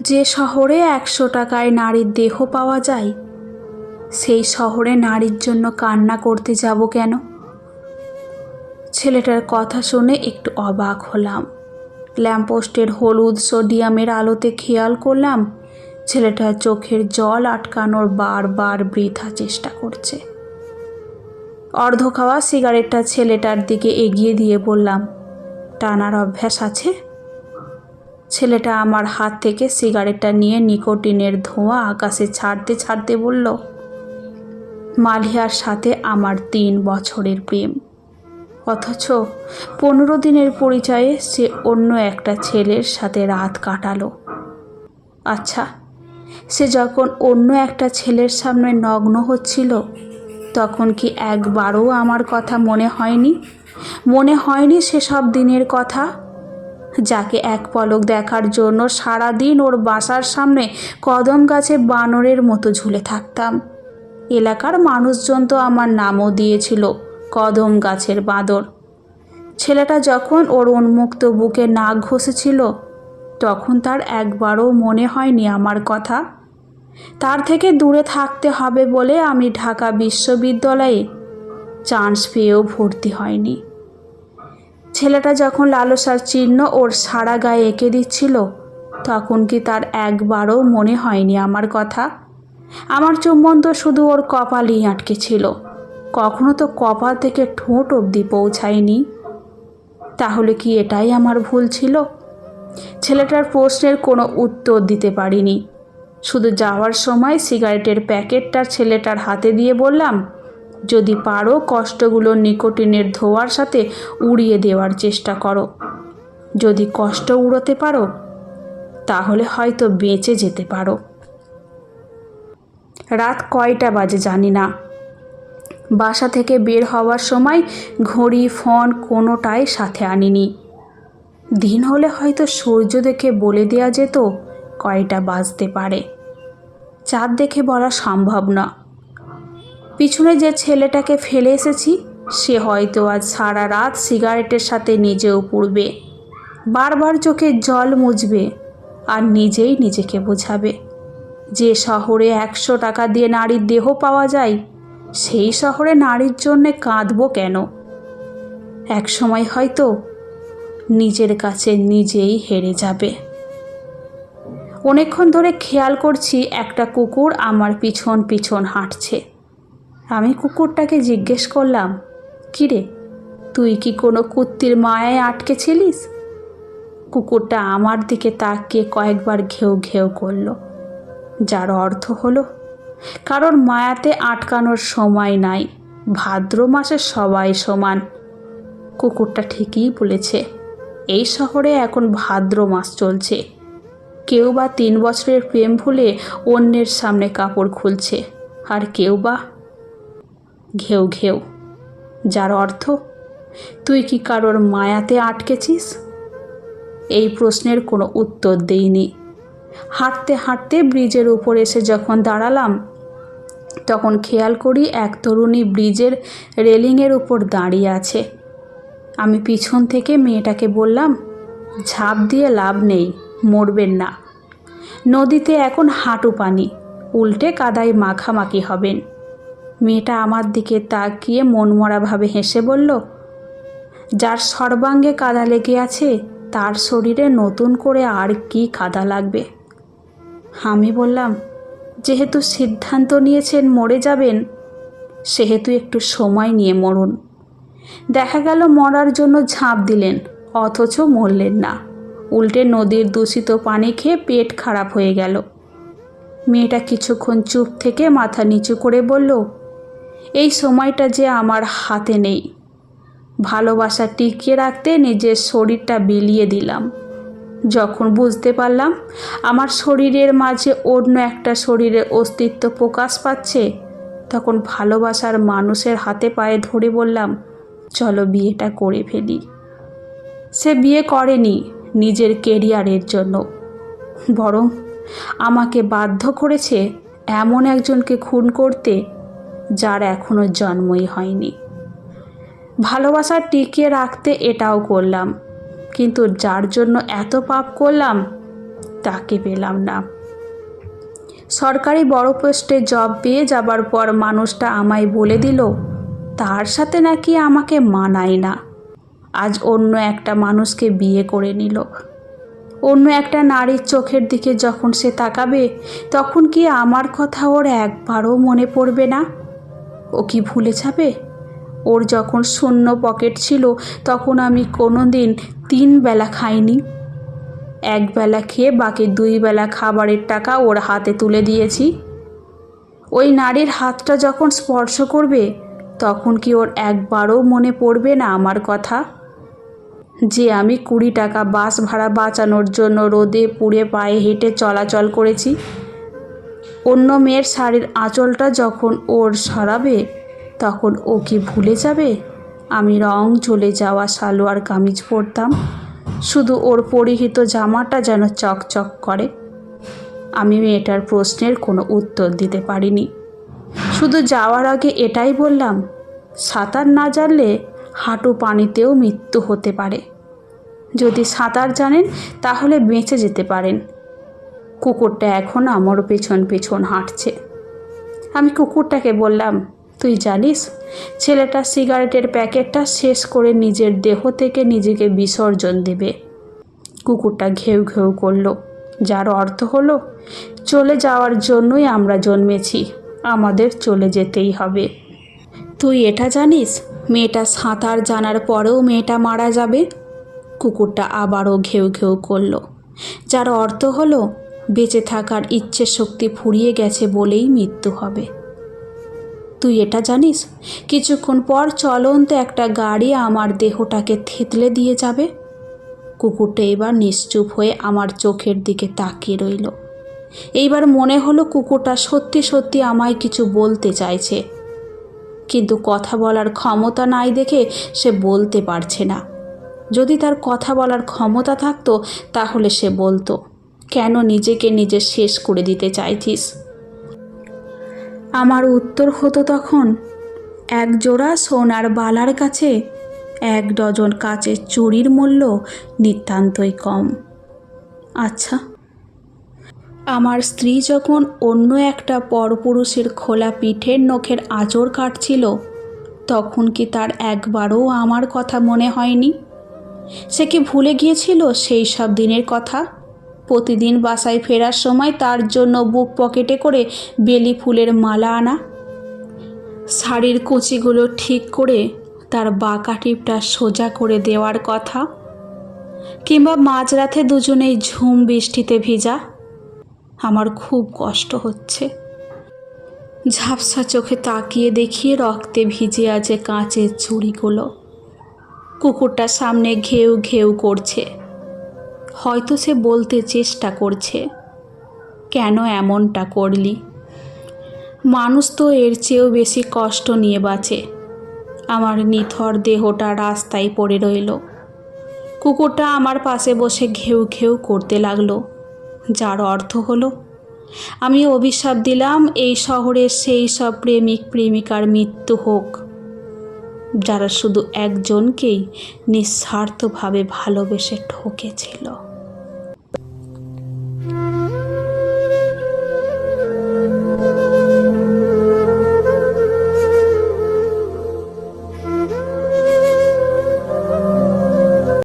যে শহরে একশো টাকায় নারীর দেহ পাওয়া যায়, সেই শহরে নারীর জন্য কান্না করতে যাব কেন? ছেলেটার কথা শুনে একটু অবাক হলাম। ল্যাম্পপোস্টের হলুদ সোডিয়ামের আলোতে খেয়াল করলাম, ছেলেটার চোখের জল আটকানোর বারবার বৃথা চেষ্টা করছে। অর্ধ খাওয়া সিগারেটটা ছেলেটার দিকে এগিয়ে দিয়ে বললাম, টানার অভ্যাস আছে? ছেলেটা আমার হাত থেকে সিগারেটটা নিয়ে নিকোটিনের ধোঁয়া আকাশে ছাড়তে ছাড়তে বলল, মালিয়ার সাথে আমার তিন বছরের প্রেম। অথচ পনেরো দিনের পরিচয়ে সে অন্য একটা ছেলের সাথে রাত কাটালো। আচ্ছা সে যখন অন্য একটা ছেলের সামনে নগ্ন হচ্ছিল, তখন কি একবারও আমার কথা মনে হয়নি? মনে হয়নি সেসব দিনের কথা? যাকে এক পলক দেখার জন্য সারা দিন ওর বাসার সামনে কদম গাছে বানরের মতো ঝুলে থাকতাম। এলাকার মানুষজন তো আমার নামও দিয়েছিল, কদম গাছের বাঁদর। ছেলেটা যখন ওর উন্মুক্ত বুকে নাক ঘষেছিল, তখন তার একবারও মনে হয়নি আমার কথা। তার থেকে দূরে থাকতে হবে বলে আমি ঢাকা বিশ্ববিদ্যালয়ে চান্স পেয়েও ভর্তি হয়নি। ছেলেটা যখন লালসার চিহ্ন ওর সারা গায়ে এঁকে দিচ্ছিল, তখন কি তার একবারও মনে হয়নি আমার কথা? আমার চুম্বন তো শুধু ওর কপালই আটকে ছিল। কখনো তো কপাল থেকে ঠোঁট অবধি পৌঁছায়নি। তাহলে কি এটাই আমার ভুল ছিল? ছেলেটার প্রশ্নের কোনো উত্তর দিতে পারিনি। শুধু যাওয়ার সময় সিগারেটের প্যাকেটটা ছেলেটার হাতে দিয়ে বললাম যদি পারো কষ্টগুলো নিকোটিনের ধোয়ার সাথে উড়িয়ে দেওয়ার চেষ্টা করো। যদি কষ্ট উড়োতে পারো, তাহলে হয়তো বেঁচে যেতে পারো। রাত কয়টা বাজে জানি না। বাসা থেকে বের হওয়ার সময় ঘড়ি, ফোন কোনোটাই সাথে আনিনি। দিন হলে হয়তো সূর্য দেখে বলে দেওয়া যেত, কয়টা বাজতে পারে। চাঁদ দেখে বলা সম্ভব না। পিছনে যে ছেলেটাকে ফেলে এসেছি, সে হয়তো আজ সারা রাত সিগারেটের সাথে নিজেও পুড়বে। বারবার চোখে জল মুছবে আর নিজেই নিজেকে বোঝাবে। যে শহরে একশো টাকা দিয়ে নারীর দেহ পাওয়া যায়, সেই শহরে নারীর জন্যে কাঁদবো কেন? এক সময় হয়তো নিজের কাছে নিজেই হেরে যাবে। অনেকক্ষণ ধরে খেয়াল করছি একটা কুকুর আমার পিছন পিছন হাঁটছে। আমি কুকুরটাকে জিজ্ঞেস করলাম, কিরে, তুই কি কোনো কুত্তির মায়ায় আটকে ছিলিস? কুকুরটা আমার দিকে তাকিয়ে কয়েকবার ঘেউ ঘেউ করল। যার অর্থ হলো কারণ মায়াতে আটকানোর সময় নাই, ভাদ্র মাসে সবাই সমান। কুকুরটা ঠিকই বলেছে, এই শহরে এখন ভাদ্র মাস চলছে। কেউ বা তিন বছরের প্রেম ভুলে অন্যের সামনে কাপড় খুলছে, আর কেউ বা ঘেউ ঘেউ। যার অর্থ, তুই কি কারোর মায়াতে আটকেছিস? এই প্রশ্নের কোনো উত্তর দেইনি। হাঁটতে হাঁটতে ব্রিজের উপর এসে যখন দাঁড়ালাম, তখন খেয়াল করি এক তরুণী ব্রিজের রেলিংয়ের উপর দাঁড়িয়ে আছে। আমি পিছন থেকে মেয়েটাকে বললাম, ঝাঁপ দিয়ে লাভ নেই, মরবেন না। নদীতে এখন হাঁটু পানি, উল্টে কাদায় মাখামাখি হবেন। মেয়েটা আমার দিকে তাকিয়ে মনমরাভাবে হেসে বলল, যার সর্বাঙ্গে কাদা লেগে আছে, তার শরীরে নতুন করে আর কি কাদা লাগবে? আমি বললাম, যেহেতু সিদ্ধান্ত নিয়েছেন মরে যাবেন, সেহেতু একটু সময় নিয়ে মরুন। দেখা গেল মরার জন্য ঝাঁপ দিলেন, অথচ মরলেন না। উল্টে নদীর দূষিত পানি খেয়ে পেট খারাপ হয়ে গেল। মেয়েটা কিছুক্ষণ চুপ থেকে মাথা নিচু করে বলল এই সময়টা যে আমার হাতে নেই। ভালোবাসা টিকিয়ে রাখতে নিজের শরীরটা বিলিয়ে দিলাম। যখন বুঝতে পারলাম আমার শরীরের মাঝে অন্য একটা শরীরের অস্তিত্ব প্রকাশ পাচ্ছে, তখন ভালোবাসার মানুষের হাতে পায়ে ধরে বললাম, চলো বিয়েটা করে ফেলি। সে বিয়ে করেনি নিজের কেরিয়ারের জন্য। বরং আমাকে বাধ্য করেছে এমন একজনকে খুন করতে যার এখনও জন্মই হয়নি। ভালোবাসা টিকিয়ে রাখতে এটাও করলাম। কিন্তু যার জন্য এত পাপ করলাম, তাকে পেলাম না। সরকারি বড় পোস্টে জব পেয়ে যাবার পর মানুষটা আমায় বলে দিল, তার সাথে নাকি আমাকে মানায় না। আজ অন্য একটা মানুষকে বিয়ে করে নিল। অন্য একটা নারীর চোখের দিকে যখন সে তাকাবে, তখন কি আমার কথা ওর একবারও মনে পড়বে না? ও কি ভুলে যাবে? ওর যখন শূন্য পকেট ছিল, তখন আমি কোনো দিন তিন বেলা খাইনি। এক বেলা খেয়ে বাকি দুই বেলা খাবারের টাকা ওর হাতে তুলে দিয়েছি। ওই নারীর হাতটা যখন স্পর্শ করবে, তখন কি ওর একবারও মনে পড়বে না আমার কথা? যে আমি কুড়ি টাকা বাস ভাড়া বাঁচানোর জন্য রোদে পুড়ে পায়ে হেঁটে চলাচল করেছি অন্য মেয়ের শাড়ির আঁচলটা যখন ওর সরাবে, তখন ও কি ভুলে যাবে? আমি রং চলে যাওয়া সালোয়ার কামিজ পরতাম, শুধু ওর পরিহিত জামাটা যেন চকচক করে। আমি মেয়েটার প্রশ্নের কোনো উত্তর দিতে পারিনি। শুধু যাওয়ার আগে এটাই বললাম, সাঁতার না জানলে হাঁটু পানিতেও মৃত্যু হতে পারে। যদি সাঁতার জানেন, তাহলে বেঁচে যেতে পারেন। কুকুরটা এখন আমার পেছন পেছন হাঁটছে। আমি কুকুরটাকে বললাম, তুই জানিস, ছেলেটা সিগারেটের প্যাকেটটা শেষ করে নিজের দেহ থেকে নিজেকে বিসর্জন দেবে। কুকুরটা ঘেউ ঘেউ করল, যার অর্থ হলো, চলে যাওয়ার জন্যই আমরা জন্মেছি, আমাদের চলে যেতেই হবে। তুই এটা জানিস? মেয়েটা সাঁতার জানার পরেও মেয়েটা মারা যাবে? কুকুরটা আবারও ঘেউ ঘেউ করল, যার অর্থ হলো বেঁচে থাকার ইচ্ছে শক্তি ফুরিয়ে গেছে বলেই মৃত্যু হবে। তুই এটা জানিস? কিছুক্ষণ পর চলন্ত একটা গাড়ি আমার দেহটাকে থেতলে দিয়ে যাবে। কুকুরটা এবার নিশ্চুপ হয়ে আমার চোখের দিকে তাকিয়ে রইল। এইবার মনে হলো কুকুরটা সত্যি সত্যি আমায় কিছু বলতে চাইছে। কিন্তু কথা বলার ক্ষমতা নাই দেখে সে বলতে পারছে না। যদি তার কথা বলার ক্ষমতা থাকতো, তাহলে সে বলতো কেন নিজেকে নিজে শেষ করে দিতে চাইছিস? আমার উত্তর হতো তখন, এক জোড়া সোনার বালার কাছে এক ডজন কাচের চুরির মূল্য নিতান্তই কম। আচ্ছা আমার স্ত্রী যখন অন্য একটা পরপুরুষের খোলা পিঠের নখের আঁচড় কাটছিল, তখন কি তার একবারও আমার কথা মনে হয়নি? সে কি ভুলে গিয়েছিল সেই সব দিনের কথা? প্রতিদিন বাসায় ফেরার সময় তার জন্য বুক পকেটে করে বেলি ফুলের মালা আনা। শাড়ির কুচিগুলো ঠিক করে তার বাঁকা টিপটা সোজা করে দেওয়ার কথা। কিংবা মাঝরাতে দুজনেই ঝুম বৃষ্টিতে ভিজা। আমার খুব কষ্ট হচ্ছে। ঝাপসা চোখে তাকিয়ে দেখিয়ে রক্তে ভিজে আছে কাঁচের চুড়িগুলো। কুকুরটা সামনে ঘেউ ঘেউ করছে। হয়তো সে বলতে চেষ্টা করছে। কেন এমনটা করলি? মানুষ তো এর চেয়েও বেশি কষ্ট নিয়ে বাঁচে। আমার নিথর দেহটা রাস্তায় পড়ে রইল। কুকুরটা আমার পাশে বসে ঘেউ ঘেউ করতে লাগল। যার অর্থ হলো, আমি অভিশাপ দিলাম এই শহরের সেই সব প্রেমিক প্রেমিকার মৃত্যু হোক। যারা শুধু একজনকেই নিঃস্বার্থভাবে ভালোবেসে ঠকেছিল।